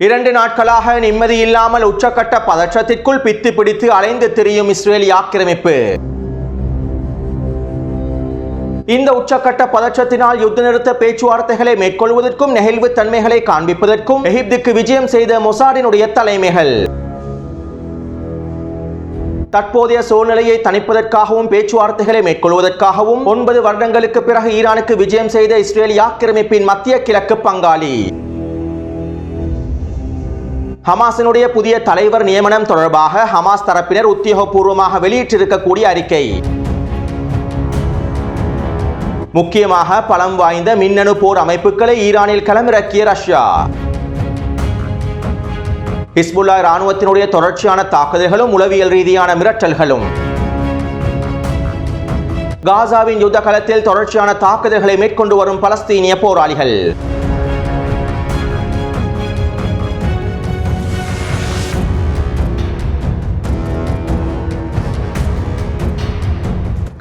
இரண்டு நாட்களாக நிம்மதி இல்லாமல் உச்சக்கட்ட பதற்றத்திற்குள் பித்து பிடித்து அலைந்து திரியும் இஸ்ரேலி ஆக்கிரமிப்பு. இந்த உச்சக்கட்ட பதற்றத்தினால் யுத்த நிறுத்த பேச்சுவார்த்தைகளை மேற்கொள்வதற்கும் நெகிழ்வு தன்மைகளை காண்பிப்பதற்கும் எகிப்துக்கு விஜயம் செய்த மொசாடினுடைய தலைமைகள். தற்போதைய சூழ்நிலையை தணிப்பதற்காகவும் பேச்சுவார்த்தைகளை மேற்கொள்வதற்காகவும் ஒன்பது வருடங்களுக்கு பிறகு ஈரானுக்கு விஜயம் செய்த இஸ்ரேலி ஆக்கிரமிப்பின் மத்திய கிழக்கு பங்காளி. ஹமாஸினுடைய புதிய தலைவர் நியமனம் தொடர்பாக ஹமாஸ் தரப்பினர் உத்தியோகபூர்வமாக வெளியிட்டிருக்கக்கூடிய அறிக்கை. முக்கியமாக பலம் வாய்ந்த மின்னணு போர் அமைப்புகளை ஈரானில் களமிறக்கிய ரஷ்யா. ஹிஸ்புல்லா இராணுவத்தினுடைய தொடர்ச்சியான தாக்குதல்களும் உளவியல் ரீதியான மிரட்டல்களும். காசாவின் யுத்த களத்தில் தொடர்ச்சியான தாக்குதல்களை மேற்கொண்டு வரும் பலஸ்தீனிய போராளிகள்.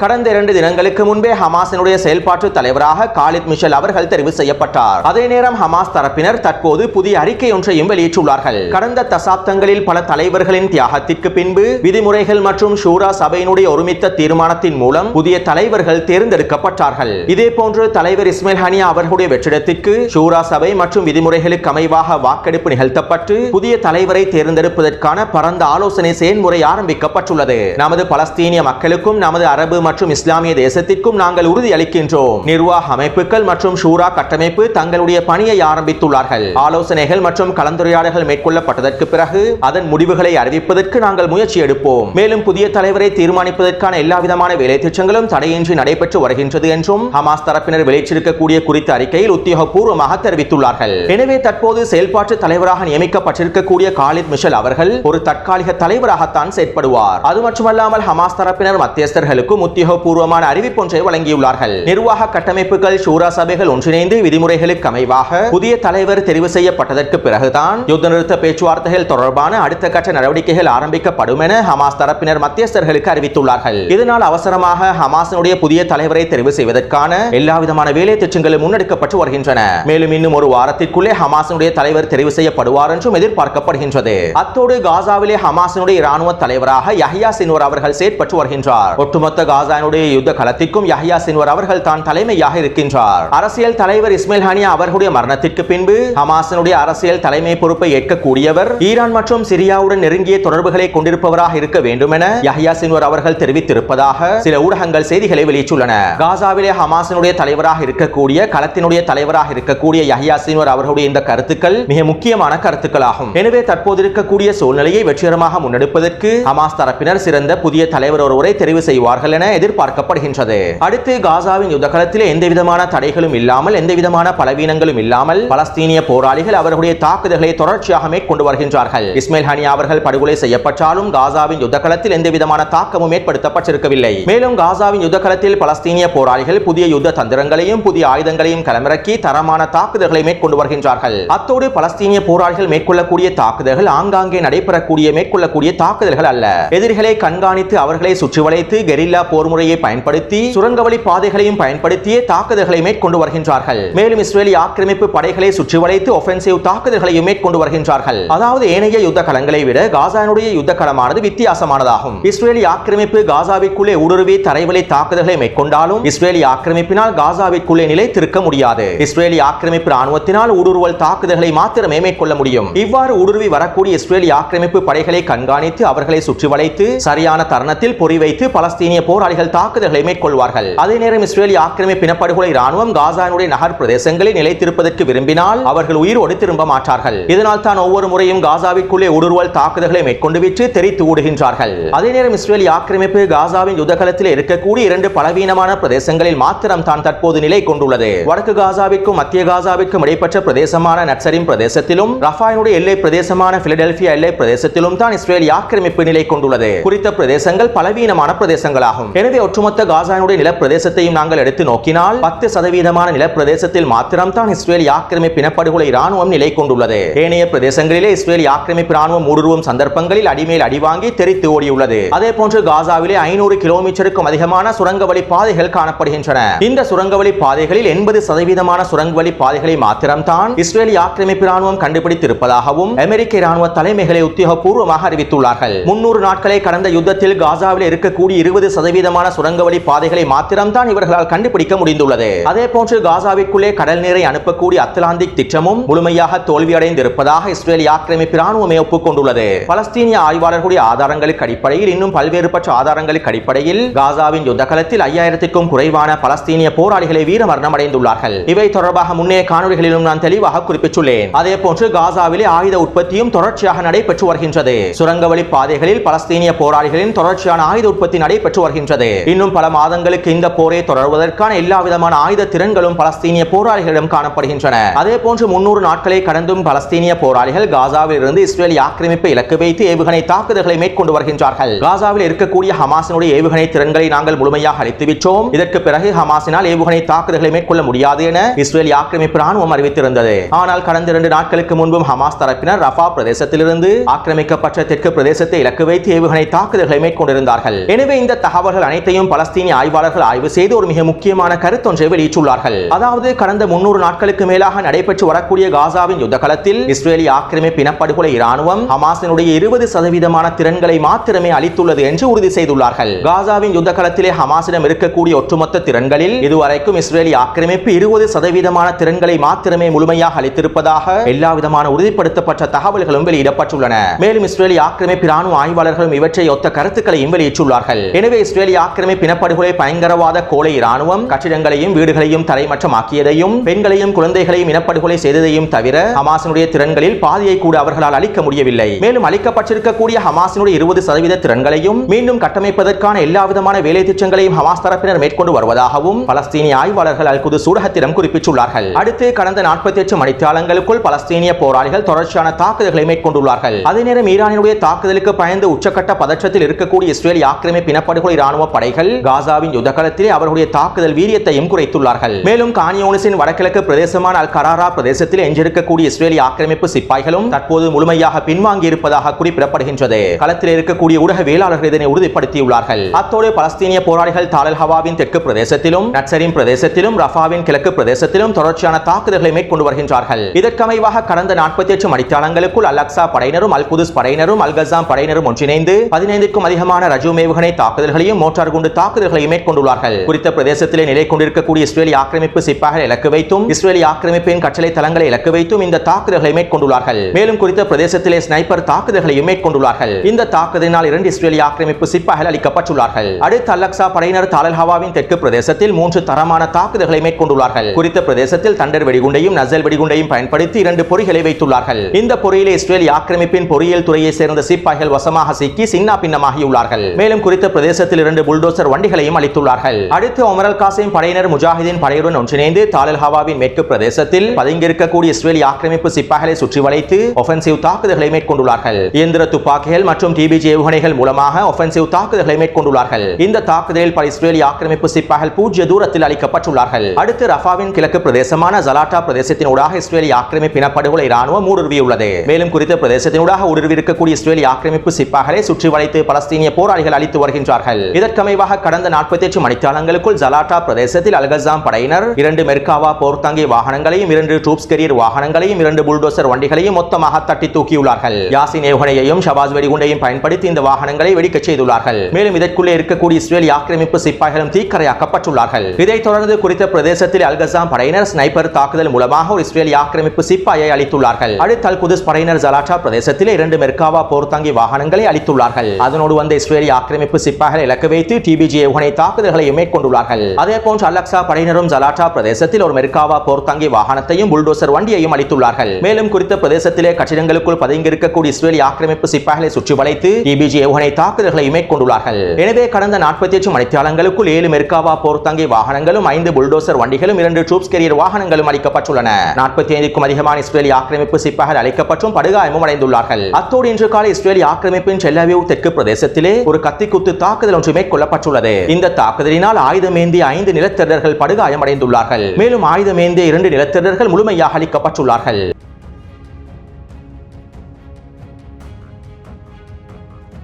கடந்த இரண்டு தினங்களுக்கு முன்பே ஹமாஸினுடைய செயல்பாட்டு தலைவராக காலித் மிஷல் அவர்கள் தெரிவு செய்யப்பட்டார். அதே நேரம் ஹமாஸ் தரப்பினர் தற்போது புதிய அறிக்கை ஒன்றையும் வெளியிட்டுள்ளார்கள். கடந்த தசாப்தங்களில் பல தலைவர்களின் தியாகத்திற்கு பின்பு விதிமுறைகள் மற்றும் ஷூரா சபையினுடைய ஒருமித்த தீர்மானத்தின் மூலம் புதிய தலைவர்கள் தேர்ந்தெடுக்கப்பட்டார்கள். இதே போன்று தலைவர் இஸ்மேல் ஹனியா அவர்களுடைய வெற்றிடத்திற்கு ஷூரா சபை மற்றும் விதிமுறைகளுக்கு அமைவாக வாக்கெடுப்பு நிகழ்த்தப்பட்டு புதிய தலைவரை தேர்ந்தெடுப்பதற்கான பரந்த ஆலோசனை செயல்முறை ஆரம்பிக்கப்பட்டுள்ளது. நமது பலஸ்தீனிய மக்களுக்கும் நமது அரபு மற்றும் மற்றும் இஸ்லாமிய தேசத்திற்கும் நாங்கள் உறுதியளிக்கின்றோம் நிர்வாக அமைப்புகள் மற்றும் ஷூரா கட்டமைப்பு தங்களுடைய பணியை ஆரம்பித்துள்ளார்கள். ஆலோசனைகள் மற்றும் கலந்துரையாடல்கள் மேற்கொள்ளப்பட்டதற்கு பிறகு அதன் முடிவுகளை அறிவிப்பதற்கு நாங்கள் முயற்சி எடுப்போம். மேலும் புதிய தலைவரை தீர்மானிப்பதற்கான எல்லா விதமான வேலை திட்டங்களும் தடையின்றி நடைபெற்று வருகின்றது என்றும் ஹமாஸ் தரப்பினர் வெளியிட்டிருக்கக்கூடிய குறித்த அறிக்கையில் உத்தியோகபூர்வமாக தெரிவித்துள்ளார்கள். எனவே தற்போது செயல்பாட்டு தலைவராக நியமிக்கப்பட்டிருக்கக்கூடிய காலித் மிஷல் அவர்கள் ஒரு தற்காலிக தலைவராகத்தான் செயற்படுவார். அது மட்டுமல்லாமல் ஹமாஸ் தரப்பினர் மத்தியஸ்தர்களுக்கும் உத்தியோகபூர்வமான அறிவிப்பு ஒன்றை வழங்கியுள்ளார்கள். நிர்வாக கட்டமைப்புகள் ஷூரா சபைகள் ஒன்றிணைந்து விதிமுறைகளுக்கு அமைவாக புதிய தலைவர் தெரிவு செய்யப்பட்டதற்கு பிறகுதான் யுத்த நிறுத்த பேச்சுவார்த்தைகள் தொடர்பான அடுத்த கட்ட நடவடிக்கைகள் ஆரம்பிக்கப்படும் என ஹமாஸ் தரப்பினர் மத்தியஸ்தர்களுக்கு அறிவித்துள்ளார்கள். இதனால் அவசரமாக ஹமாஸினுடைய புதிய தலைவரை தெரிவு செய்வதற்கான எல்லா விதமான வேலை திட்டங்களும் முன்னெடுக்கப்பட்டு வருகின்றன. மேலும் இன்னும் ஒரு வாரத்திற்குள்ளே ஹமாஸினுடைய தலைவர் தெரிவு செய்யப்படுவார் என்றும் எதிர்பார்க்கப்படுகின்றது. அத்தோடு காசாவிலே ஹமாஸினுடைய இராணுவ தலைவராக யஹ்யா சின்வர் அவர்கள் செயற்பட்டு வருகின்றார். ஒட்டுமொத்த காசா காசானுடைய யுத்த களத்திற்கும் யஹ்யா சின்வர் அவர்கள் தான் தலைமையாக இருக்கின்றார். அரசியல் தலைவர் இஸ்மேல் ஹனியா அவர்களுடைய மரணத்திற்கு பின்பு ஹமாசனுடைய அரசியல் தலைமை பொறுப்பை ஏற்கக்கூடியவர் ஈரான் மற்றும் சிரியாவுடன் நெருங்கிய தொடர்புகளை கொண்டிருப்பவராக இருக்க வேண்டும் என யஹ்யா சின்வர் அவர்கள் தெரிவித்திருப்பதாக சில ஊடகங்கள் செய்திகளை வெளியிட்டுள்ளன. காசாவிலே ஹமாசனுடைய தலைவராக இருக்கக்கூடிய களத்தினுடைய தலைவராக இருக்கக்கூடிய யஹ்யா சின்வர் அவர்களுடைய இந்த கருத்துக்கள் மிக முக்கியமான கருத்துக்களாகும். எனவே தற்போது இருக்கக்கூடிய சூழ்நிலையை வெற்றிகரமாக முன்னெடுப்பதற்கு ஹமாஸ் தரப்பினர் சிறந்த புதிய தலைவர் ஒருவரை தெரிவு செய்வார்கள் என எதிர்பார்க்கப்படுகின்றது. அடுத்து காசாவின் யுத்தகலத்தில் எந்தவிதமான தடைகளும் இல்லாமல் எந்தவிதமான பலவீனங்களும் இல்லாமல் பலஸ்தீனிய போராளிகள் அவர்களுடைய தாக்குதல்களை தொடர்ச்சியாக மேற்கொண்டு வருகின்றார்கள். இஸ்மேல் ஹனியா அவர்கள் படுகொலை செய்யப்பட்டாலும் காசாவின் யுத்தகலத்தில் எந்தவிதமான தாக்கமும் ஏற்படுத்தப்பட்டிருக்கவில்லை. மேலும் காசாவின் யுத்தகலத்தில் பலஸ்தீனிய போராளிகள் புதிய யுத்த தந்திரங்களையும் புதிய ஆயுதங்களையும் களமிறக்கி தரமான தாக்குதல்களை மேற்கொண்டு வருகின்றார்கள். அத்தோடு பலஸ்தீனிய போராளிகள் மேற்கொள்ளக்கூடிய தாக்குதல்கள் ஆங்காங்கே நடைபெறக்கூடிய மேற்கொள்ளக்கூடிய தாக்குதல்கள் அல்ல. எதிரிகளை கண்காணித்து அவர்களை சுற்றி வளைத்து கெரில்லா போர் முறையை பயன்படுத்தி சுரங்கவழி பாதைகளையும் பயன்படுத்தியே தாக்குதல்களை மேற்கொண்டு வருகின்றார்கள். மேலும் இஸ்ரேலி ஆக்கிரமிப்பு படைகளை சுற்றி வளைத்து ஒபென்சிவ் தாக்குதல்களையும் மேற்கொண்டு வருகின்றார்கள். அதாவது ஏனைய யுத்த களங்களை விட காசானுடைய யுத்த களமானது வித்தியாசமானதாகும். இஸ்ரேலி ஆக்கிரமிப்பு காசாவிற்குள்ளே ஊடுருவி தரைவழி தாக்குதல்களை மேற்கொண்டாலும் இஸ்ரேலி ஆக்கிரமிப்பினால் காசாவிற்குள்ளே நிலை திருக்க முடியாது. இஸ்ரேலி ஆக்கிரமிப்பு ராணுவத்தினால் ஊடுருவல் தாக்குதல்களை மாத்திரமே மேற்கொள்ள முடியும். இவ்வாறு ஊடுருவி வரக்கூடிய இஸ்ரேலி ஆக்கிரமிப்பு படைகளை கண்காணித்து அவர்களை சுற்றி வளைத்து சரியான தருணத்தில் பொறி வைத்து பலஸ்தீனிய போராளிகள் தாக்குதல்களை மேற்கொள்வார்கள். அதே நேரம் இஸ்ரேலிய ஆக்கிரமிப்பு இனப்படுகொலை ராணுவம் காசானுடைய நகர் பிரதேசங்களில் நிலைத்திருப்பதற்கு விரும்பினால் அவர்கள் உயிரோடு திரும்ப மாட்டார்கள். இதனால் தான் ஒவ்வொரு முறையும் காசாவிற்குள்ளே ஊடுருவல் தாக்குதல்களை மேற்கொண்டு விட்டு தெரித்து ஓடுகின்றார்கள் அதே நேரம் இஸ்ரேலிய ஆக்கிரமிப்பு காசாவின் யுத்தகலத்தில் இருக்கக்கூடிய இரண்டு பலவீனமான பிரதேசங்களில் மாத்திரம் தான் தற்போது நிலை கொண்டுள்ளது. வடக்கு காசாவிற்கும் மத்திய காசாவிற்கும் இடைப்பட்ட பிரதேசமான நட்சரின் பிரதேசத்திலும் ரஃபாயினுடைய எல்லை பிரதேசமான பிலடெல்பியா எல்லை பிரதேசத்திலும் தான் இஸ்ரேலிய ஆக்கிரமிப்பு நிலை கொண்டுள்ளது. குறித்த பிரதேசங்கள் பலவீனமான பிரதேசங்களாகும். எனவே ஒட்டுமொத்த காசானுடைய நிலப்பிரதேசத்தையும் நாங்கள் எடுத்து நோக்கினால் பத்து சதவீதமான நிலப்பிரதேசத்தில் மாத்திரம்தான் இஸ்ரேல் ஆக்கிரமிப்பு இனப்படுகொலை ராணுவம் நிலை கொண்டுள்ளது. ஏனைய பிரதேசங்களிலே இஸ்ரேல் ஆக்கிரமிப்பு ராணுவம் ஊடுருவும் சந்தர்ப்பங்களில் அடிமேல் அடிவாங்கி தெரித்து ஓடியுள்ளது. அதே போன்று காசாவிலே ஐநூறு கிலோமீட்டருக்கும் அதிகமான சுரங்கவழி பாதைகள் காணப்படுகின்றன. இந்த சுரங்கவழி பாதைகளில் எண்பது சதவீதமான சுரங்கவழி பாதைகளை மாத்திரம்தான் இஸ்ரேல் ஆக்கிரமிப்பு ராணுவம் கண்டுபிடித்திருப்பதாகவும் அமெரிக்க ராணுவ தலைமைகளை உத்தியோகபூர்வமாக அறிவித்துள்ளார்கள். முன்னூறு நாட்களை கடந்த யுத்தத்தில் காசாவில் இருக்கக்கூடிய இருபது சதவீதம் முக்கியமான சுரங்க வழி பாதைகளை மாத்திரம்தான் இவர்களால் கண்டுபிடிக்க முடிந்துள்ளது. அதே போன்று காசாவிற்குள்ளே கடல் நீரை அனுப்பக்கூடிய அத்லாந்திக் திட்டமும் முழுமையாக தோல்வியடைந்திருப்பதாக இஸ்ரேலிய ஆக்கிரமிப்பு ராணுவமே ஒப்புக்கொண்டுள்ளது. பலஸ்தீனிய ஆய்வாளர்களுடைய ஆதாரங்களுக்கு அடிப்படையில் இன்னும் பல்வேறு பல்வேறுபட்ட ஆதாரங்களுக்கு அடிப்படையில் காசாவின் யுத்த களத்தில் ஐயாயிரத்திற்கும் குறைவான பலஸ்தீனிய போராளிகளை வீர மரணமடைந்துள்ளார்கள் இவை தொடர்பாக முன்னே காணொலிகளிலும் நான் தெளிவாக குறிப்பிட்டுள்ளேன். அதே போன்று காசாவிலே ஆயுத உற்பத்தியும் தொடர்ச்சியாக நடைபெற்று வருகின்றது. சுரங்க வழி பாதைகளில் பலஸ்தீனிய போராளிகளின் தொடர்ச்சியான ஆயுத உற்பத்தி நடைபெற்று வருகின்றது. இன்னும் பல மாதங்களுக்கு இந்த போரை தொடர்வதற்கான எல்லா விதமான ஆயுத திறன்களும் பலஸ்தீனிய போராளிகளிடம் காணப்படுகின்றன. அதே போன்று முன்னூறு நாட்களை கடந்தும் பலஸ்தீனிய போராளிகள் காசாவில் இருந்து இஸ்ரேலி ஆக்கிரமிப்பை இலக்கு வைத்து ஏவுகணை தாக்குதல்களை மேற்கொண்டு வருகின்றார்கள். காசாவில் இருக்கக்கூடிய ஹமாசினுடைய ஏவுகணை திறன்களை நாங்கள் முழுமையாக அழித்து விட்டோம் இதற்கு பிறகு ஹமாசினால் ஏவுகணை தாக்குதல்களை மேற்கொள்ள முடியாது என இஸ்ரேலி ஆக்கிரமிப்பு ராணுவம் அறிவித்திருந்தது. ஆனால் கடந்த இரண்டு நாட்களுக்கு முன்பும் ஹமாஸ் தரப்பினர் ரஃபா பிரதேசத்திலிருந்து ஆக்கிரமிக்கப்பட்ட தெற்கு பிரதேசத்தை இலக்கு வைத்து ஏவுகணை தாக்குதல்களை மேற்கொண்டிருந்தார்கள். எனவே இந்த தகவல்கள் அனைத்தையும் பலஸ்தீனிய ஆய்வாளர்கள் ஆய்வு செய்து ஒரு மிக முக்கியமான கருத்தொன்றை வெளியிட்டுள்ளார்கள். அதாவது கடந்த முன்னூறு நாட்களுக்கு மேலாக நடைபெற்று வரக்கூடிய காசாவின் யுத்த களத்தில் இஸ்ரேலி ஆக்கிரமிப்பு இனப்படுகொலை இராணுவம் ஹமாசினுடைய இருபது சதவீதமான திறன்களை மாத்திரமே அளித்துள்ளது என்று உறுதி செய்துள்ளார்கள். காசாவின் யுத்த களத்திலே ஹமாசிடம் இருக்கக்கூடிய ஒட்டுமொத்த திறன்களில் இதுவரைக்கும் இஸ்ரேலி ஆக்கிரமிப்பு இருபது சதவீதமான திறன்களை மாத்திரமே முழுமையாக அளித்திருப்பதாக எல்லா விதமான உறுதிப்படுத்தப்பட்ட தகவல்களும் வெளியிடப்பட்டுள்ளன. மேலும் இஸ்ரேலி ஆக்கிரமிப்பு இராணுவ ஆய்வாளர்களும் இவற்றை ஒத்த கருத்துக்களையும் வெளியிட்டுள்ளார்கள். எனவே இஸ்ரேலி ஆக்கிரமிப்பு இனப்படுகொலை பயங்கரவாத கோலை இராணுவம் கட்டிடங்களையும் வீடுகளையும் தரைமற்றமாக்கியதையும் பெண்களையும் குழந்தைகளையும் இனப்படுகொலை செய்ததையும் தவிர ஹமாசினுடைய திறன்களில் பாதியை கூட அவர்களால் அளிக்க முடியவில்லை. மேலும் அளிக்கப்பட்டிருக்கக்கூடிய ஹமாசினுடைய இருபது சதவீத திறன்களையும் மீண்டும் கட்டமைப்பதற்கான எல்லா விதமான வேலை திட்டங்களையும் ஹமாஸ் தரப்பினர் மேற்கொண்டு வருவதாகவும் பலஸ்தீனிய ஆய்வாளர்கள் அல் குது சூடகத்திடம் குறிப்பிட்டுள்ளார்கள். அடுத்து கடந்த நாற்பத்தி எட்டு மணித்தாளங்களுக்குள் பலஸ்தீனிய போராளிகள் தொடர்ச்சியான தாக்குதல்களை மேற்கொண்டுள்ளார்கள். அதே நேரம் ஈரானினுடைய தாக்குதலுக்கு பயந்து உச்சக்கட்ட பதற்றத்தில் இருக்கக்கூடிய இஸ்ரேல் ஆக்கிரமிப்பு இனப்படுகொலை ராணுவ படைகள் காசாவின் யுத்தகலத்திலே அவர்களுடைய தாக்குதல் வீரியத்தையும் குறைத்துள்ளார்கள். மேலும் கானியோனிஸின் வடகிழக்கு பிரதேசமான அல் கராரா பிரதேசத்தில் எஞ்சிருக்கக்கூடிய இஸ்ரேலி ஆக்கிரமிப்பு சிப்பாய்களும் தற்போது முழுமையாக பின்வாங்கி இருப்பதாக குறிப்பிடப்படுகின்றது. களத்தில் இருக்கக்கூடிய ஊடகவியலாளர்கள் இதனை உறுதிப்படுத்தியுள்ளார்கள். அத்தோடு பலஸ்தீனிய போராளிகள் தாலல் ஹவாவின் தெற்கு பிரதேசத்திலும் நட்சரின் பிரதேசத்திலும் ரஃபாவின் கிழக்கு பிரதேசத்திலும் தொடர்ச்சியான தாக்குதல்களை மேற்கொண்டு வருகின்றார்கள். இதற்கமைவாக கடந்த நாற்பத்தி எட்டு மணித்தாளங்களுக்குள் அல் அக்ஸா படையினரும் அல் குதுஸ் படையினரும் அல் கசாம் படையினரும் ஒன்றிணைந்து பதினைந்துக்கும் அதிகமான ரஜு ஏவுகணை தாக்குதல்களையும் மோட்டார் குண்டு தாக்குதல்களை மேற்கொண்டுள்ளார்கள். குறித்த பிரதேசத்திலே நிலை கொண்டிருக்கக்கூடிய இஸ்ரேலி ஆக்கிரமிப்பு சிப்பாய்களை இலக்கு வைத்தும் இஸ்ரேலி ஆக்கிரமிப்பின் கட்டளை தளங்களை இலக்கு வைத்தும் இந்த தாக்குதல்களை மேற்கொண்டுள்ளார்கள். மேலும் குறித்த பிரதேசத்திலே ஸ்னைப்பர் தாக்குதல்களையும் மேற்கொண்டுள்ளார்கள். இந்த தாக்குதலினால் இரண்டு இஸ்ரேலி ஆக்கிரமிப்பு சிப்பாய்கள் அளிக்கப்பட்டுள்ளார்கள் அடுத்து அலக்சா படையினர் தாலல் ஹவாவின் தெற்கு பிரதேசத்தில் மூன்று தரமான தாக்குதல்களை மேற்கொண்டுள்ளார்கள். குறித்த பிரதேசத்தில் தண்டர் வெடிகுண்டையும் நசல் வெடிகுண்டையும் பயன்படுத்தி இரண்டு பொறிகளை வைத்துள்ளார்கள். இந்த பொறியிலே இஸ்ரேலி ஆக்கிரமிப்பின் பொறியியல் துறையை சேர்ந்த சிப்பாய்கள் வசமாக சிக்கி சின்னா பின்னமாகியுள்ளார்கள் மேலும் குறித்த பிரதேசத்தில் இரண்டு இரண்டு புல்டோசர் வண்டிகளையும் அளித்துள்ளார்கள். அடுத்து ஒமரல் காசிம் படையினர் முஜாஹிதீன் படையுடன் ஒன்றிணைந்து தாலல் ஹவாவின் மேற்கு பிரதேசத்தில் பதுங்கியிருக்கக்கூடிய இஸ்ரேலி ஆக்கிரமிப்பு சிப்பாய்களை சுற்றி வளைத்து ஒஃபென்சிவ் தாக்குதல்களை மேற்கொண்டுள்ளார்கள். இயந்திர துப்பாக்கிகள் மற்றும் டிபிஜி ஏவுகணைகள் மூலமாக ஒஃபென்சிவ் தாக்குதல்களை மேற்கொண்டுள்ளார்கள். இந்த தாக்குதலில் பல இஸ்ரேலி ஆக்கிரமிப்பு சிப்பாய்கள் பூஜ்ய தூரத்தில் அளிக்கப்பட்டுள்ளார்கள். அடுத்து ரஃபாவின் கிழக்கு பிரதேசமான ஜலாட்டா பிரதேசத்தின் ஊடாக இஸ்ரேலி ஆக்கிரமிப்பு இனப்படுகொலை ராணுவம் ஊடுருவியுள்ளது. மேலும் குறித்த பிரதேசத்தினூடாக ஊடுருவி இருக்கக்கூடிய இஸ்ரேலி ஆக்கிரமிப்பு சிப்பாய்களை சுற்றி வளைத்து பலஸ்தீனிய போராளிகள் அளித்து வருகின்றார்கள். இதற்கு இதற்கமைவாக கடந்த நாற்பத்தி எட்டு மணித்தாளங்களுக்குள் ஜலாட்டா பிரதேசத்தில் அல்கசாம் படையினர் இரண்டு மெர்காவா போர்த்தங்கி வாகனங்களையும் இரண்டு ட்ரூப்ஸ் கெரியர் வாகனங்களையும் இரண்டு புல்டோசர் வண்டிகளையும் மொத்தமாக தட்டி தூக்கியுள்ளார்கள். யாசின் ஏவுகணையையும் ஷபாஸ் வெடிகுண்டையும் பயன்படுத்தி இந்த வாகனங்களை வெடிக்கச் செய்துள்ளார்கள். மேலும் இதற்குள்ளே இருக்கக்கூடிய இஸ்ரேல் ஆக்கிரமிப்பு சிப்பாய்களும் தீக்கரையாக்கப்பட்டுள்ளார்கள். இதைத் தொடர்ந்து குறித்த பிரதேசத்தில் அல்கசாம் படையினர் ஸ்னைப்பர் தாக்குதல் மூலமாக ஒரு இஸ்ரேல் ஆக்கிரமிப்பு சிப்பாயை அளித்துள்ளார்கள் அடுத்து அல் குதிஸ் படையினர் ஜலாட்டா பிரதேசத்தில் இரண்டு மெர்காவா போர்த்தங்கி வாகனங்களை அளித்துள்ளார்கள் அதனோடு வந்த இஸ்ரேலி ஆக்கிரமிப்பு சிப்பாய்களை இலக்கவே வைத்து டிபிஜி ஏவுகணை தாக்குதல்களை மேற்கொண்டுள்ளார்கள். அதே போன்று அலக்சா படையினரும் ஜலாட்டா பிரதேசத்தில் ஒரு மெர்காவா போர்த்தாங்கி வாகனத்தையும் புல்டோசர் வண்டியையும் அளித்துள்ளார்கள். மேலும் குறித்த பிரதேசத்திலே கட்டிடங்களுக்குள் பதுங்கியிருக்கக்கூடிய இஸ்ரேலி ஆக்கிரமிப்பு சிப்பாய்களை சுற்றி வளைத்து டிபிஜி ஏவுகணை தாக்குதல்களை மேற்கொண்டுள்ளார்கள். எனவே கடந்த நாற்பத்தி எட்டு மணித்தியாலங்களுக்குள் ஏழு மெர்காவா போர்த்தாங்கி வாகனங்களும் ஐந்து புல்டோசர் வண்டிகளும் இரண்டு ட்ரூப்ஸ் கேரியர் வாகனங்களும் அளிக்கப்பட்டுள்ளன. நாற்பத்தி ஐந்துக்கும் அதிகமான இஸ்ரேலி ஆக்கிரமிப்பு சிப்பாய்கள் அளிக்கப்பட்டும் படுகாயமும் அடைந்துள்ளார்கள். அத்தோடு இன்று காலை இஸ்ரேலி ஆக்கிரமிப்பின் செல்லவியூ தெற்கு பிரதேசத்திலே ஒரு கத்திக்குத்து தாக்குதல் ஒன்று மேற்கொண்டு கொல்லப்பட்டுள்ளது. இந்த தாக்குதலினால் ஆயுதமேந்திய ஐந்து நிலத்தரர்கள் படுகாயமடைந்துள்ளார்கள். மேலும் ஆயுதமேந்திய இரண்டு நிலத்தரர்கள் முழுமையாக அளிக்கப்பட்டுள்ளார்கள்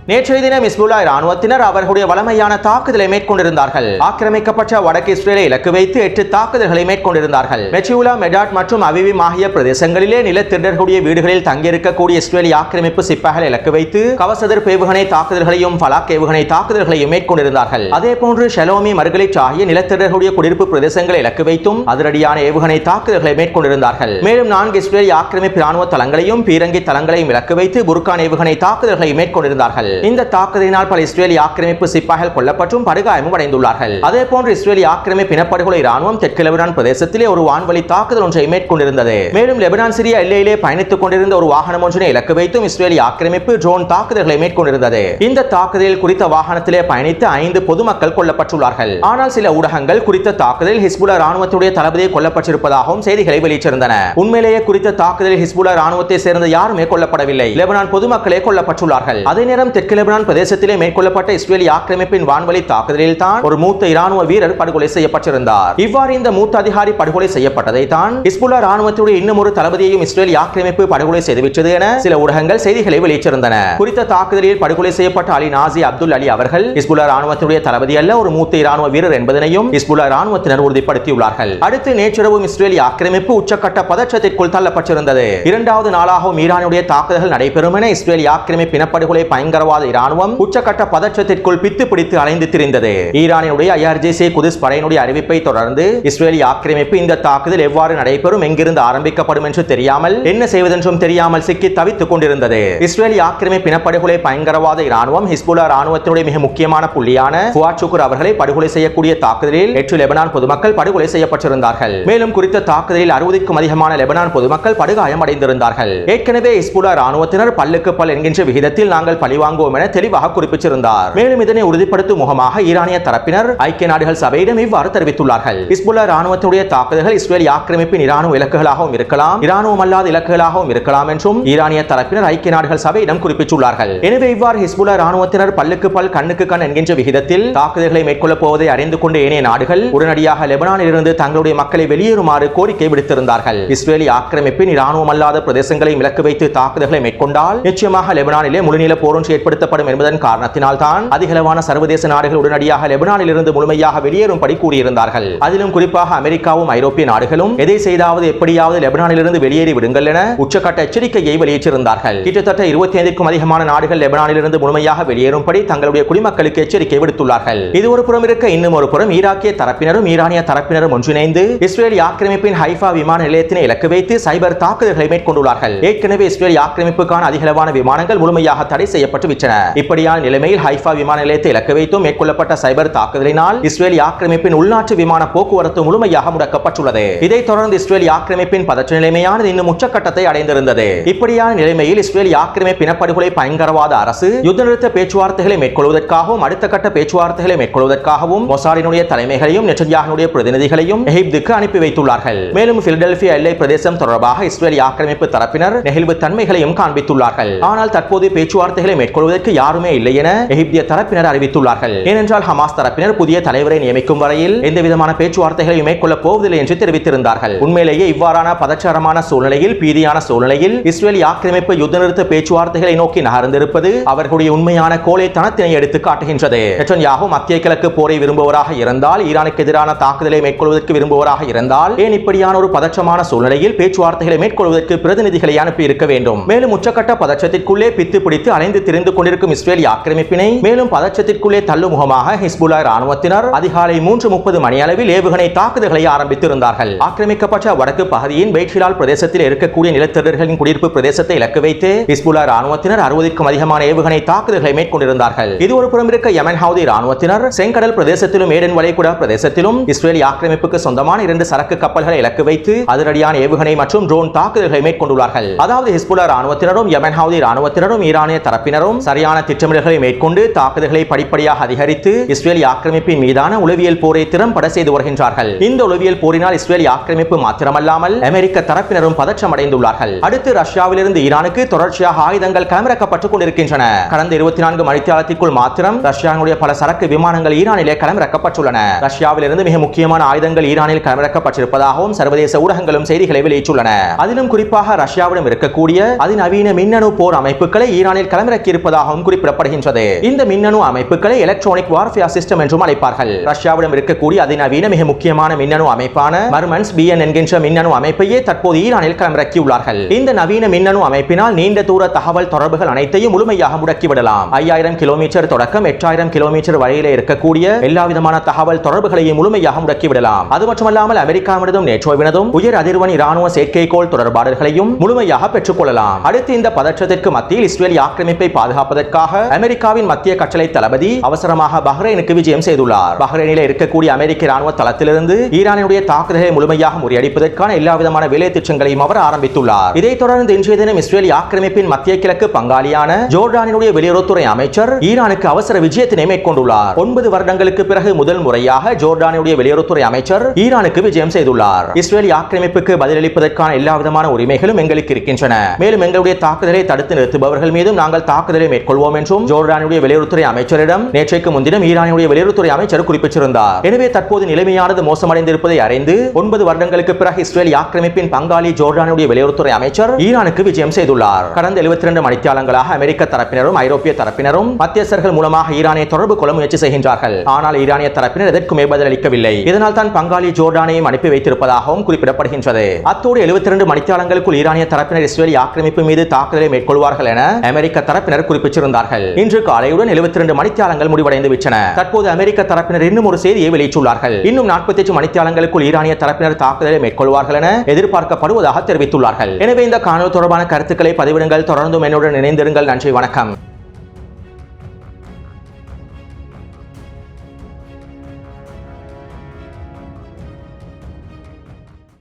நேற்றைய தினம் இஸ்புல்லா ராணுவத்தினர் அவர்களுடைய வளமையான தாக்குதலை மேற்கொண்டிருந்தார்கள். ஆக்கிரமிக்கப்பட்ட வடக்கு இஸ்ரேலை இலக்கு வைத்து எட்டு தாக்குதல்களை மேற்கொண்டிருந்தார்கள். மெச்சியுலா மெடாட் மற்றும் அவிவிம் ஆகிய பிரதேசங்களிலே நிலத்திடர்களுடைய வீடுகளில் தங்கியிருக்கக்கூடிய இஸ்ரேலி ஆக்கிரமிப்பு சிப்பாய்களை இலக்கு வைத்து கவசதர் பேவுகணை தாக்குதல்களையும் பலாக் ஏவுகணை தாக்குதல்களையும் மேற்கொண்டிருந்தார்கள். அதே போன்று ஷெலோமி மர்கலிச் ஆகிய நிலத்திடர்களுடைய குடியிருப்பு பிரதேசங்களை இலக்கு வைத்தும் அதிரடியான ஏவுகணை தாக்குதல்களை மேற்கொண்டிருந்தார்கள். மேலும் நான்கு இஸ்ரேலி ஆக்கிரமிப்பு ராணுவ தளங்களையும் பீரங்கி தளங்களையும் இலக்கு வைத்து புர்கான் ஏவுகணை தாக்குதல்களை மேற்கொண்டிருந்தார்கள். இந்த தாக்குதலினால் பல இஸ்ரேலி ஆக்கிரமிப்பு சிப்பாய்கள் கொல்லப்பட்டும் படுகாயமும் அடைந்துள்ளார்கள். அதே போன்று இஸ்ரேலி ஆக்கிரமிப்பு இனப்படுகொலை ராணுவம் தெற்கு லெபனான் பிரதேசத்திலே ஒரு வான்வழி தாக்குதல் ஒன்றை மேற்கொண்டிருந்தது. மேலும் லெபனான் சிரியா எல்லையிலே பயணித்துக் கொண்டிருந்த ஒரு வாகனம் ஒன்றினை இலக்கு வைத்தும் இஸ்ரேலி ஆக்கிரமிப்பு ட்ரோன் தாக்குதல்களை மேற்கொண்டிருந்தது. இந்த தாக்குதலில் குறித்த வாகனத்திலே பயணித்து ஐந்து பொதுமக்கள் கொல்லப்பட்டுள்ளார்கள். ஆனால் சில ஊடகங்கள் குறித்த தாக்குதலில் ஹிஸ்புல்லா ராணுவத்துடைய தளபதி கொல்லப்பட்டிருப்பதாகவும் செய்திகளை வெளியிட்டிருந்தன. உண்மையிலேயே குறித்த தாக்குதலில் ஹிஸ்புல்லா ராணுவத்தை சேர்ந்த யாருமே கொல்லப்படவில்லை. லெபனான் பொதுமக்களே கொல்லப்பட்டுள்ளார்கள். அதே நேரம் தெற்கு லெபனான் பிரதேசத்திலே மேற்கொள்ளப்பட்ட இஸ்ரேலி ஆக்கிரமிப்பின் வான்வழி தாக்குதலில் தான் ஒரு மூத்த இராணுவ வீரர் படுகொலை செய்யப்பட்டிருந்தார். இவ்வாறு இந்த மூத்த அதிகாரி படுகொலை செய்யப்பட்டதை தான் இஸ்புல்லா ராணுவத்துடைய இன்னும் ஒரு தளபதியையும் இஸ்ரேலி ஆக்கிரமிப்பு படுகொலை செய்துவிட்டது என சில ஊடகங்கள் செய்திகளை வெளியிட்டிருந்தன. குறித்த தாக்குதலில் படுகொலை செய்யப்பட்ட அலி நாசி அப்துல் அலி அவர்கள் இஸ்புல்லா ராணுவத்துடைய தளபதி அல்ல ஒரு மூத்த இராணுவ வீரர் என்பதனையும் இஸ்புல்லா ராணுவத்தினர் உறுதிப்படுத்தியுள்ளார்கள். அடுத்து நேற்றிரவும் இஸ்ரேலி ஆக்கிரமிப்பு உச்சக்கட்ட பதற்றத்திற்குள் தள்ளப்பட்டிருந்தது. இரண்டாவது நாளாகவும் ஈரானுடைய தாக்குதல்கள் நடைபெறும் என இஸ்ரேலி ஆக்கிரமிப்பு இனப்படுகொலை பயங்கரவாத இராணுவம் உச்சக்கட்ட பதற்றத்திற்குள் பித்து பிடித்து அலைந்து திரிந்தது. ஈரானினுடைய ஐஆர்ஜிசி குதிஸ் படையினுடைய அறிவிப்பை தொடர்ந்து இஸ்ரேலி ஆக்கிரமிப்பு இந்த தாக்குதல் எவ்வாறு நடைபெறும் எங்கிருந்து ஆரம்பிக்கப்படும் என்று தெரியாமல் என்ன செய்வதென்றும் தெரியாமல் சிக்கி தவித்துக் கொண்டிருந்தது. இஸ்ரேலி ஆக்கிரமிப்பு இனப்படுகொலை பயங்கரவாத இராணுவம் ஹிஸ்புல்லா ராணுவத்தினுடைய மிக முக்கியமான புள்ளியான ஃபுவாட் சுக்குர் அவர்களை படுகொலை செய்யக்கூடிய தாக்குதலில் எட்டு லெபனான் பொதுமக்கள் படுகொலை செய்யப்பட்டிருந்தார்கள். மேலும் குறித்த தாக்குதலில் அறுபதுக்கும் அதிகமான லெபனான் பொதுமக்கள் படுகாயமடைந்திருந்தார்கள். ஏற்கனவே ஹிஸ்புல்லா ராணுவத்தினர் பல்லுக்கு பல் என்கின்ற விகிதத்தில் நாங்கள் பழிவாங்க வாங்குவோம் என தெளிவாக குறிப்பிட்டிருந்தார். மேலும் இதனை உறுதிப்படுத்தும் முகமாக ஈரானிய தரப்பினர் ஐக்கிய நாடுகள் சபையிடம் இவ்வாறு தெரிவித்துள்ளார்கள். இஸ்புல்லா ராணுவத்தினுடைய தாக்குதல்கள் இஸ்ரேல் ஆக்கிரமிப்பின் இராணுவ இலக்குகளாகவும் இருக்கலாம் இராணுவம் அல்லாத இலக்குகளாகவும் இருக்கலாம் என்றும் ஈரானிய தரப்பினர் ஐக்கிய நாடுகள் சபையிடம் குறிப்பிட்டுள்ளார்கள். எனவே இவ்வாறு ஹிஸ்புல்லா ராணுவத்தினர் பல்லுக்கு பல் கண்ணுக்கு கண் என்கின்ற விகிதத்தில் தாக்குதல்களை மேற்கொள்ளப் போவதை அறிந்து கொண்ட ஏனைய நாடுகள் உடனடியாக லெபனானில் இருந்து தங்களுடைய மக்களை வெளியேறுமாறு கோரிக்கை விடுத்திருந்தார்கள். இஸ்ரேலி ஆக்கிரமிப்பின் இராணுவம் அல்லாத பிரதேசங்களை இலக்கு வைத்து தாக்குதல்களை மேற்கொண்டால் நிச்சயமாக லெபனானிலே முழுநில போரொன்று ஏற்படுத்தப்படும் என்பதன் காரணத்தினால் தான் அதிகளவான சர்வதேச நாடுகள் உடனடியாக லெபனானில் இருந்து முழுமையாக வெளியேறும்படி கூறியிருந்தார்கள். அதிலும் குறிப்பாக அமெரிக்காவும் ஐரோப்பிய நாடுகளும் எதை செய்தாவது எப்படியாவது லெபனானில் இருந்து வெளியேறி விடுங்கள் என உச்சக்கட்ட எச்சரிக்கையை வெளியிட்டிருந்தார்கள். கிட்டத்தட்ட இருபத்தி ஐந்துக்கும் அதிகமான நாடுகள் லெபனானில் இருந்து முழுமையாக வெளியேறும்படி தங்களுடைய குடிமக்களுக்கு எச்சரிக்கை விடுத்துள்ளார்கள். இது ஒரு புறம் இருக்க இன்னும் ஒரு புறம் ஈராக்கிய தரப்பினரும் ஈரானிய தரப்பினரும் ஒன்றிணைந்து இஸ்ரேல் ஆக்கிரமிப்பின் ஹைஃபா விமான நிலையத்தினை இலக்கு வைத்து சைபர் தாக்குதல்களை மேற்கொண்டுள்ளார்கள். ஏற்கனவே இஸ்ரேல் ஆக்கிரமிப்புக்கான அதிகளவான விமானங்கள் முழுமையாக தடை செய்யப்பட்டு விட்டன இப்படியான நிலைமையில் ஹைஃபா விமான நிலையத்தை இலக்கு வைத்தும் மேற்கொள்ளப்பட்ட சைபர் தாக்குதலினால் இஸ்ரேல் ஆக்கிரமிப்பின் உள்நாட்டு விமான போக்குவரத்து முழுமையாக முடக்கப்பட்டுள்ளது. இதைத் தொடர்ந்து இஸ்ரேல் ஆக்கிரமிப்பின் பதற்ற நிலைமையானது இன்னும் உச்சக்கட்டத்தை அடைந்திருந்தது. இப்படியான நிலைமையில் இஸ்ரேல் ஆக்கிரமிப்பு இனப்படுகொலை பயங்கரவாத அரசு யுத்த நிறுத்த பேச்சுவார்த்தைகளை மேற்கொள்வதற்காகவும் அடுத்த கட்ட பேச்சுவார்த்தைகளை மேற்கொள்வதற்காகவும் மொசாடினுடைய தலைமைகளையும் நெட்டன்யாகனுடைய பிரதிநிதிகளையும் எகிப்துக்கு அனுப்பி வைத்துள்ளார்கள். மேலும் பிலடெல்பியா எல்லை பிரதேசம் தொடர்பாக இஸ்ரேல் ஆக்கிரமிப்பு தரப்பினர் நெகிழ்வு தன்மைகளையும் காண்பித்துள்ளார்கள். ஆனால் தற்போது பேச்சுவார்த்தைகளை மேற்கொள்வது மேற்கொள்வதற்கு யாருமே இல்லை என எகிப்திய தரப்பினர் அறிவித்துள்ளார்கள். ஏனென்றால் ஹமாஸ் தரப்பினர் புதிய தலைவரை நியமிக்கும் வரையில் எந்த விதமான பேச்சுவார்த்தைகளையும் மேற்கொள்ளப் போவதில்லை என்று தெரிவித்திருந்தார்கள். உண்மையிலேயே இவ்வாறான பதச்சாரமான சூழ்நிலையில் பீதியான சூழ்நிலையில் இஸ்ரேலி ஆக்கிரமிப்பு யுத்த நிறுத்த பேச்சுவார்த்தைகளை நோக்கி நகர்ந்திருப்பது அவர்களுடைய உண்மையான கோழைத்தனத்தினை எடுத்து காட்டுகின்றது. நெட்டன்யாகு மத்திய கிழக்கு போரை விரும்புவராக இருந்தால் ஈரானுக்கு எதிரான தாக்குதலை மேற்கொள்வதற்கு விரும்புவராக இருந்தால் ஏன் இப்படியான ஒரு பதற்றமான சூழ்நிலையில் பேச்சுவார்த்தைகளை மேற்கொள்வதற்கு பிரதிநிதிகளை அனுப்பி இருக்க வேண்டும்? மேலும் உச்சக்கட்ட பதற்றத்திற்குள்ளே பித்து பிடித்து அலைந்து திரிந்து கொண்டிருக்கும் இஸ்ரேலிய ஆக்கிரமிப்பினை மேலும் பதற்றத்திற்குள்ளே தள்ளும் முகமாக ஹிஸ்புல்லா ராணுவத்தினர் அதிகாலை மூன்று முப்பது மணியளவில் ஏவுகணை தாக்குதல்களை ஆரம்பித்திருந்தார்கள். ஆக்கிரமிக்கப்பட்ட வடக்கு பகுதியின் பெய்ட்ஷிலால் பிரதேசத்தில் இருக்கக்கூடிய நிலத்தரர்களின் குடியிருப்பு பிரதேசத்தை இலக்கு வைத்து ஹிஸ்புல்லா ராணுவத்தினர் அறுபதுக்கும் அதிகமான ஏவுகணை தாக்குதல்களை மேற்கொண்டிருந்தார்கள். இது ஒரு புறம் இருக்க யமன் ஹவுதி ராணுவத்தினர் செங்கடல் பிரதேசத்திலும் ஏடன் வளைகுடா பிரதேசத்திலும் இஸ்ரேலி ஆக்கிரமிப்புக்கு சொந்தமான இரண்டு சரக்கு கப்பல்களை இலக்கு வைத்து அதிரடியான ஏவுகணை மற்றும் ட்ரோன் தாக்குதல்களை மேற்கொண்டுள்ளார்கள். அதாவது ஹிஸ்புல்லா ராணுவத்தினரும் யமன் ஹவுதி ராணுவத்தினரும் ஈரானிய தரப்பினரும் சரியான திட்டமிடல்களை மேற்கொண்டு தாக்குதல்களை படிப்படியாக அதிகரித்து இஸ்ரேலி ஆக்கிரமிப்பின் மீதான உளவியல் போரை திறம்பட செய்து வருகின்றார்கள். இந்த உளவியல் போரினால் இஸ்ரேலி ஆக்கிரமிப்பு மாத்திரமல்லாமல் அமெரிக்க தரப்பினரும் பதற்றம் அடைந்துள்ளார்கள் அடுத்து ரஷ்யாவிலிருந்து ஈரானுக்கு தொடர்ச்சியாக ஆயுதங்கள் களமிறக்கப்பட்டுக் கொண்டிருக்கின்றன. கடந்த இருபத்தி நான்கு மணித்தியாலத்திற்குள் மாத்திரம் ரஷ்யாவுடைய பல சரக்கு விமானங்கள் ஈரானிலே களமிறக்கப்பட்டுள்ளன. ரஷ்யாவிலிருந்து மிக முக்கியமான ஆயுதங்கள் ஈரானில் களமிறக்கப்பட்டிருப்பதாகவும் சர்வதேச ஊடகங்களும் செய்திகளை வெளியிட்டுள்ளன. அதிலும் குறிப்பாக ரஷ்யாவிடம் இருக்கக்கூடிய அதிநவீன மின்னணு போர் அமைப்புகளை ஈரானில் களமிறக்கியிருப்பதாக இருப்பதாகவும் குறிப்பிடப்படுகின்றது. இந்த மின்னணு அமைப்புகளை எலக்ட்ரானிக் வார்ஃபியா சிஸ்டம் என்றும் அழைப்பார்கள். ரஷ்யாவிடம் இருக்கக்கூடிய அதிநவீன மிக முக்கியமான மின்னணு அமைப்பான மர்மன்ஸ் பிஎன் என்கின்ற மின்னணு அமைப்பையே தற்போது ஈரானில் களமிறக்கியுள்ளார்கள். இந்த நவீன மின்னணு அமைப்பினால் நீண்ட தூர தகவல் தொடர்புகள் அனைத்தையும் முழுமையாக முடக்கிவிடலாம். ஐயாயிரம் கிலோமீட்டர் தொடக்கம் எட்டாயிரம் கிலோமீட்டர் வரையிலே இருக்கக்கூடிய எல்லா விதமான தகவல் தொடர்புகளையும் முழுமையாக முடக்கிவிடலாம். அது மட்டுமல்லாமல் அமெரிக்காவினதும் நேற்றோவினதும் உயர் அதிர்வன் இராணுவ செயற்கைக்கோள் தொடர்பாடல்களையும் முழுமையாக பெற்றுக் கொள்ளலாம் அடுத்து இந்த பதற்றத்திற்கு மத்தியில் இஸ்ரேல் ஆக்கிரமிப்பை பாதுகாப்பு பாதுகாப்பதற்காக அமெரிக்காவின் மத்திய கட்டளை தளபதி அவசரமாக பஹ்ரைனுக்கு விஜயம் செய்துள்ளார். பஹ்ரைனில் இருக்கக்கூடிய அமெரிக்க ராணுவ தளத்திலிருந்து ஈரானினுடைய தாக்குதலை முழுமையாக முறியடிப்பதற்கான எல்லா விதமான வேலை திட்டங்களையும் அவர் ஆரம்பித்துள்ளார். இதைத் தொடர்ந்து இன்றைய தினம் இஸ்ரேல் ஆக்கிரமிப்பின் மத்திய கிழக்கு பங்காளியான ஜோர்டானினுடைய வெளியுறவுத்துறை அமைச்சர் ஈரானுக்கு அவசர விஜயத்தினை மேற்கொண்டுள்ளார். ஒன்பது வருடங்களுக்கு பிறகு முதல் முறையாக ஜோர்டானுடைய வெளியுறவுத்துறை அமைச்சர் ஈரானுக்கு விஜயம் செய்துள்ளார். இஸ்ரேல் ஆக்கிரமிப்புக்கு பதிலளிப்பதற்கான எல்லா விதமான உரிமைகளும் எங்களுக்கு இருக்கின்றன. மேலும் எங்களுடைய தாக்குதலை தடுத்து நிறுத்துபவர்கள் மீதும் நாங்கள் தாக்குதலை மேற்கொள்வோம் என்றும் ஜோர்டானுடைய வெளியுறவுத்துறை அமைச்சரிடம் நேற்றைக்கு முன்தினம் ஈரானுடைய வெளியுறவுத்துறை அமைச்சர் குறிப்பிட்டிருந்தார். எனவே தற்போது நிலைமையானது மோசமடைந்திருப்பதை அறிந்து ஒன்பது வருடங்களுக்கு பிறகு இஸ்ரேல் ஆக்கிரமிப்பின் பங்காளி ஜோர்டானுடைய வெளியுறவுத்துறை அமைச்சர் ஈரானுக்கு விஜயம் செய்துள்ளார். கடந்த 72 இரண்டு மணித்தியாலங்களாக அமெரிக்க தரப்பினரும் ஐரோப்பிய தரப்பினரும் மத்தியஸ்தர்கள் மூலமாக ஈரானை தொடர்பு கொள்ள முயற்சி செய்கின்றார்கள். ஆனால் ஈரானிய தரப்பினர் எதற்குமே பதிலளிக்கவில்லை இதனால் தான் பங்காளி ஜோர்டானையும் அனுப்பி வைத்திருப்பதாகவும் குறிப்பிடப்படுகின்றது. அத்தோடு 72 இரண்டு மணித்தியாலங்களுக்குள் ஈரானிய தரப்பினர் இஸ்ரேல் ஆக்கிரமிப்பு மீது தாக்குதலை மேற்கொள்வார்கள் என அமெரிக்க தரப்பினர் குறிப்பிட்டிருந்தார்கள். இன்று காலையுடன் 72 இரண்டு மணித்தியாலங்கள் முடிவடைந்து விட்டன. தற்போது அமெரிக்க தரப்பினர் இன்னும் ஒரு செய்தியை வெளியிட்டுள்ளார்கள். இன்னும் 48 மணித்தியாலங்களுக்குள் ஈரானிய தரப்பினர் தாக்குதலை மேற்கொள்வார்கள் என எதிர்பார்க்கப்படுவதாக தெரிவித்துள்ளார்கள். எனவே இந்த காணொலி தொடர்பான கருத்துக்களை பதிவிடுங்கள். தொடர்ந்தும் என்னுடன் இணைந்திருங்கள். நன்றி வணக்கம்.